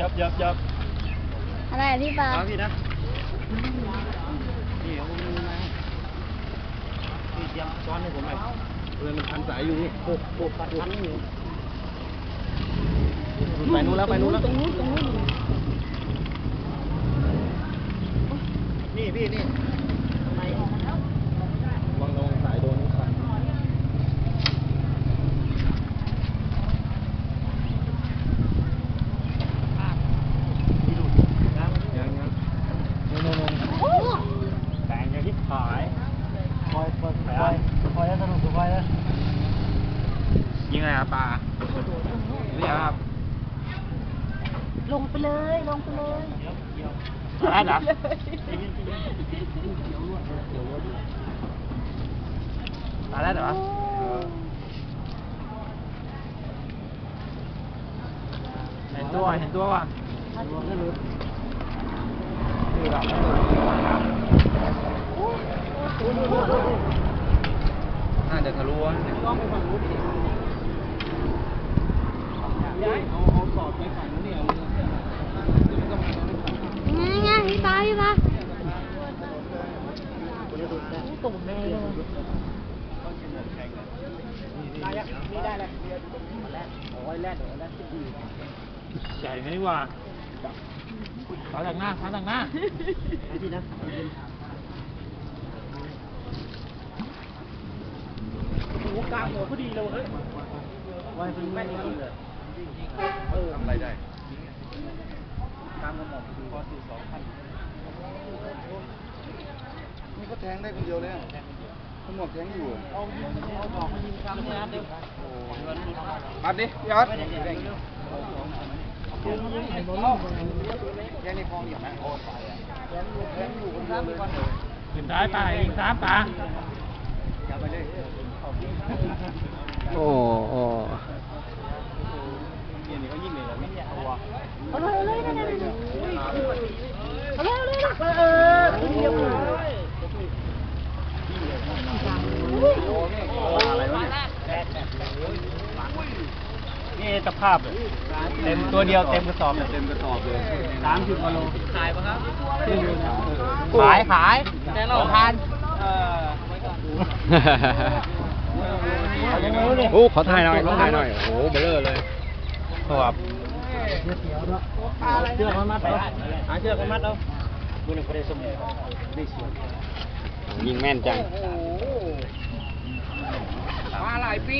ยับยับยับอะไรอะพี่ปลาเอาพี่นะนี่เอามือมาพี่เตรียมซ้อนให้ผมหน่อยเออมันพันสายอยู่นี่ปลูกปลูกพันพันอยู่ไปนู้นแล้วไปนู้นแล้ว ตรงนู้นตรงนู้นนี่พี่นี่วางลงสายโดนนี่ครับยังยังโน่นโน่นโน่นแบ่งอย่างที่ขายคอยคอยคอยคอยแล้วสนุกคอยแล้ว ยิงไงครับปลานี่ครับลงไปเลย ลงไปเลยอะไรนะตายแล้วเหรอเห็นตัวเห็นตัวว่ะคือแบบน่าจะทะลุวะต้อ ง่ายเอาเอาสอดไปฝั่งนู้นเนี่ยไงไงพี่ปลาพี่ปลาตุ่มแม่เลยไงนี่ได้เลยโอ้ยแรกเดี๋ยวแรกที่ดีใหญ่ไหมว่าขาจากหน้าขาจากหน้าไอ้ที่นะโอ้กลางหัวพอดีเลยเฮ้ยไว้เป็นแม่นจริงเลย ทำอะไรได้กลางกระหม่อมพอดีพอสี่สองพันนี่ก็แทงได้คนเดียวเลยอะทั้งหมดแทงอยู่เอาเอาดอกมายิงซ้ำเนี่ยนะเดี๋ยวโอ้ยมันอัดดิพี่อัดไม่ได้ยิงยิงยิงยิงเห็นบอลแทงในคลองอยู่นะโอ้ไปอะแทงอยู่คนเดียวเลยขึ้นท้ายป่ายิงซ้ำป่าอย่าไปเลย โอ้โอ้ เนี่ยนี่เขายิงเลยแล้วไม่ เนี่ยตัวเอาเลยเอาเลยนั่นนั่นนั่นเอาเลยเอาเลยนะเออเออเรียบร้อยอะไรวะนี่ตะภาพเลยเต็มตัวเดียวเต็มกระสอบเลยเต็มกระสอบเลยสามสิบกิโลขายปะครับขายขายแต่เราทานเออไว้ก่อนโอ้ขอถ่ายหน่อยขอถ่ายหน่อยโอ้โหเบลอเลยครับ เชือกมันมัดเอาหาเชือกมันมัดเอาบุญประเดชสมุนได้เสียยิงแม่นจังมาหลายปี